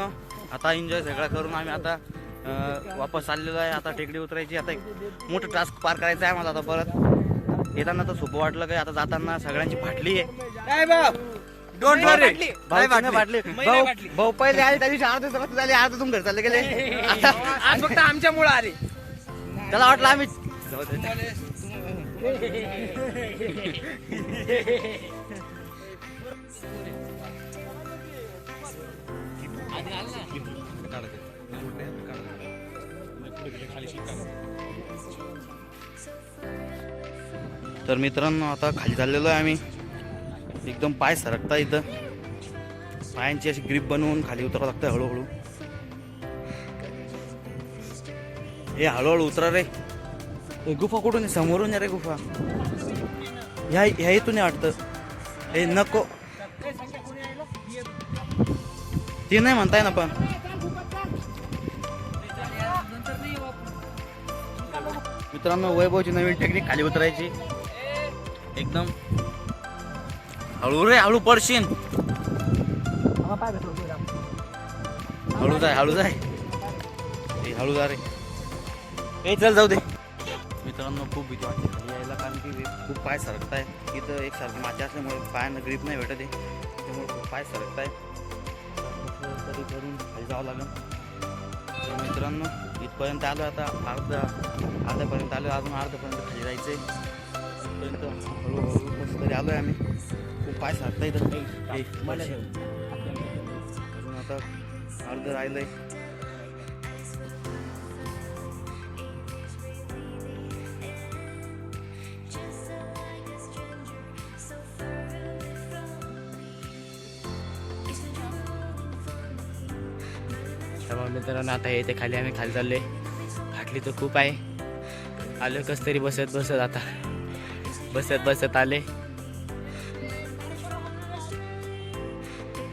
मित्रांनो आता एन्जॉय सगळा करून आम्ही आता वापस चाललेलो आहे. आता टेकडी उतरायची. आता एक मोठं टास्क पार करायचं आहे मला आता परत. येताना तर सोपं वाटलं काय आता जाताना सगळ्यांची फाटली आहे. डोंट वरी फाटली. भाऊ भाऊ पहिले आले त्या दिवशी अर्ध रस्ते झाले अर्ध तुम घर चालले गेले. आता आज फक्त आमच्यामुळे आले. त्याला वाटलं आम्ही जाऊ दे. तर मित्रांनो आता खाली चाललेलो आहे आम्ही. एकदम पाय सरकता इथं. पायांची अशी ग्रीप बनवून खाली उतरावं लागतं हळूहळू. हे हळूहळू उतरा रे. गुफा कुठून समोरून या रे गुफा. ह्या ह्या इथून वाटतं. हे नको. ते नाही म्हणताय ना पण मित्रांनो वैभवची नवीन टेक्निक खाली उतरायची एकदम हळू रे हळू पडशीन हळू जाय हळू जाय हळू जा रे ए चल जाऊ दे मित्रांनो खूप भीती वाटते खाली यायला कारण की खूप पाय सरकत आहे इथं एकसारखी माती असल्यामुळे पायांना ग्रीप नाही भेटत आहे त्यामुळे खूप पाय सरकत आहे तरी करून खाली जावं लागेल. तर मित्रांनो इथपर्यंत आलो आता अर्धा अर्ध्यापर्यंत आलो अजून अर्ध्यापर्यंत खाली जायचं आहे इथपर्यंत हळूहळू कसं तरी आलो आहे आम्ही. खूप पाय सरकता इथं ए, अजून आता अर्ध आहे तर मित्रांनो आता येते खाली आम्ही खाली चाललो आहे खाटली तर खूप आहे. आलो कस तरी बसत बसत आता. बसत बसत आले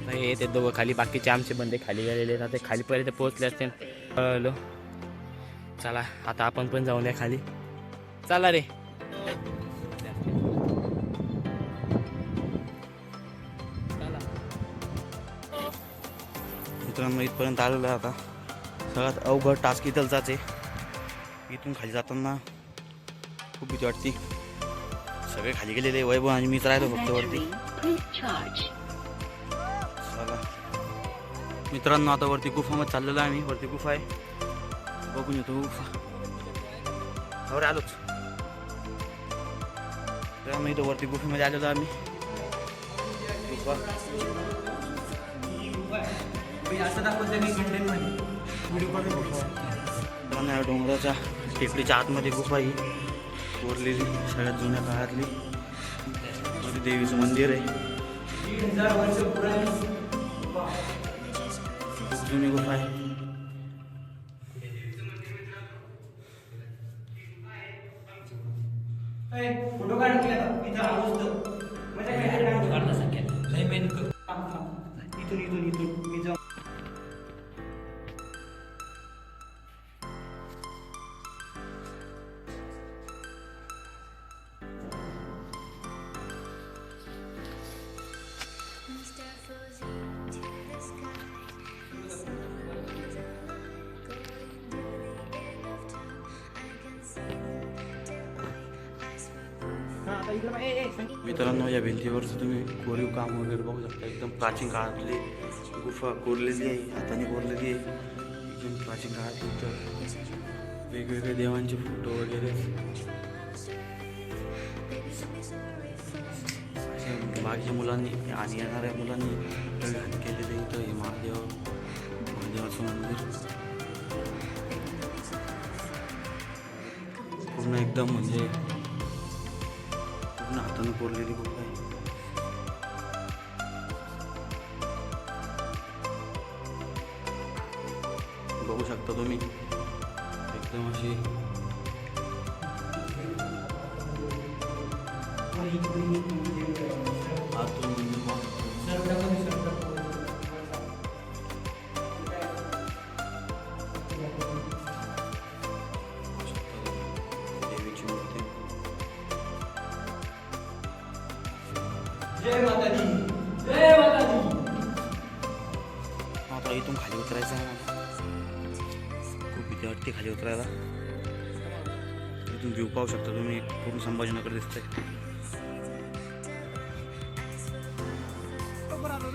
नाही येते दोघं खाली बाकीचे आमचे बंदे खाली गेलेले आहेत. आता खालीपर्यंत पोहोचले असते हळूहळू चला आता आपण पण जाऊन या खाली. चला रे. मित्रांनो इथपर्यंत आलेलो आता. सगळ्यात अवघड टास्क इथलचाच आहे इथून खाली जाताना खूप भीती वाटते. सगळे खाली गेलेले वैभव आणि मीच राहिलो फक्त वरती. चला. मित्रांनो आता वरती गुफामध्ये चाललेलो आहे आम्ही. वरती गुफा आहे. बघून येतो गुफा. अरे आलोच. तर इथं वरती गुफेमध्ये आलेलो आम्ही. गुफा. असं दाखवतं मी कंटेंटमध्ये व्हिडिओ करून पण या डोंगराच्या टेकडीच्या आतमध्ये गुफा ही कोरलेली सगळ्यात जुन्या काळातली. देवीचं मंदिर आहे. खूप जुनी गुफा आहे. फोटो काढ इथं आलोच तर इथून इथून इथून. मी जाऊ मित्रांनो या भिंतीवरचं तुम्ही कोरीव काम वगैरे बघू शकता. एकदम प्राचीन काळातली गुफा कोरलेली आहे हाताने कोरलेली आहे. एकदम प्राचीन काळातली तर वेगवेगळे देवांचे फोटो वगैरे. बाकीच्या मुलांनी आणि येणाऱ्या मुलांनी केलेले इथं हे महादेव महादेवाचं मंदिर. पूर्ण एकदम म्हणजे पूर्ण हातानं कोरलेली गुफा आहे बघू शकता तुम्ही एकदम अशी आतून म्हणजे जय जय आता इथून खाली उतरायचं आहे मला. खूप भीती वाटते खाली उतरायला. इथून व्ह्यू पाहू शकता तुम्ही पूर्ण संभाजीनगर दिसतंय.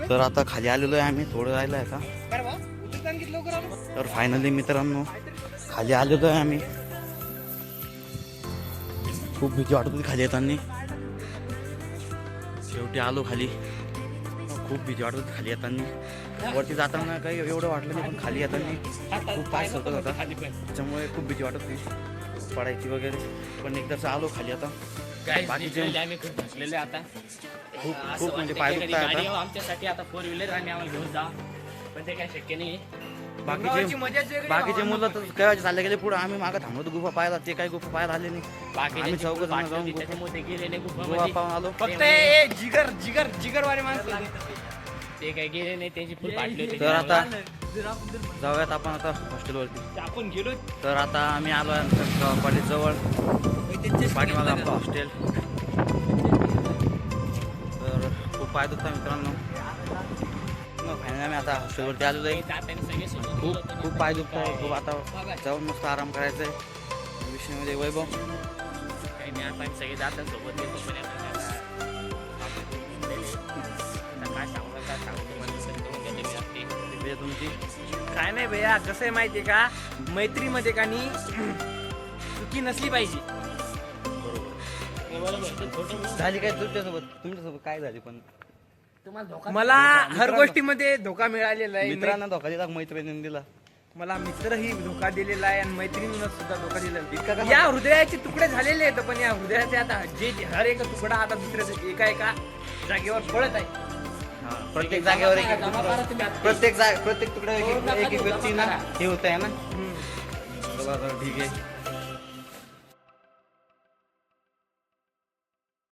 तर आता खाली आलेलो आहे आम्ही थोडं राहिलं आहे आता. तर फायनली मित्रांनो खाली आलेलो आहे आम्ही. खूप भीती वाटत होती खाली येताना. शेवटी आलो खाली. खूप भीती वाटत होती खाली येताना. वरती जाताना काही एवढं वाटलं नाही पण खाली येताना खूप पाय सरकत होता. त्याच्यामुळे खूप भीती वाटत होती. पडायची वगैरे. पण एकदाच आलो खाली आता. बाकीचे- खूप आता. खूप खूप म्हणजे पाय आता. आमच्यासाठी आता फोर व्हीलर आणि आम्हाला घेऊन जा. पण ते काय शक्य नाही बाकीचे बाकीचे मुलं तर काय चालले गेले पुढे. आम्ही मागं थांबलो होतो गुफा पाहायला. ते काही गुफा पाहायला आले नाही. बाकी आम्ही चौघं जण जाऊन गुफा-. पाहून आलो. फक्त जिगर जिगर जिगरवाले माणसं ते काही गेले नाही त्यांची फुल होती. तर आता जाऊयात आपण आता हॉस्टेलवरती. आपण गेलो तर आता आम्ही आलो आहे कॉलेज जवळ. पाठीमागं आपलं हॉस्टेल. तर खूप पाय दुखता मित्रांनो. फायनली आम्ही आता हॉस्टेलवरती आलेलो आहे. खूप. खूप पाय दुखत आहे खूप आता जाऊन मस्त आराम करायचा आहे विषय म्हणजे वैभव. काही नाही आता सगळे जातात सोबत काय तुमची नाही भैया कसं आहे माहितीये का? मैत्रीमध्ये का नी चुकी नसली पाहिजे. झाली काय तुमच्यासोबत? तुमच्यासोबत काय झाली पण? तुम्हाला धोका मला हर गोष्टीमध्ये धोका मिळालेला आहे मित्रांना धोका दिला मैत्रिणीने दिला मला मित्रही धोका दिलेला आहे आणि मैत्रिणीनं सुद्धा धोका दिलेला इतका आहे. कसा? या हृदयाचे तुकडे झालेले आहेत पण या हृदयाचे आता जे जे हर एक तुकडा आता दुसऱ्या एका एका जागेवर पडत आहे प्रत्येक जागेवर एक एक जमा तुकडा- करा तुम्ही आता. प्रत्येक जाग प्रत्येक तुकडा एक एक- व्यक्ती ना. हे होत आहे ना हम्म. चला तर ठीक आहे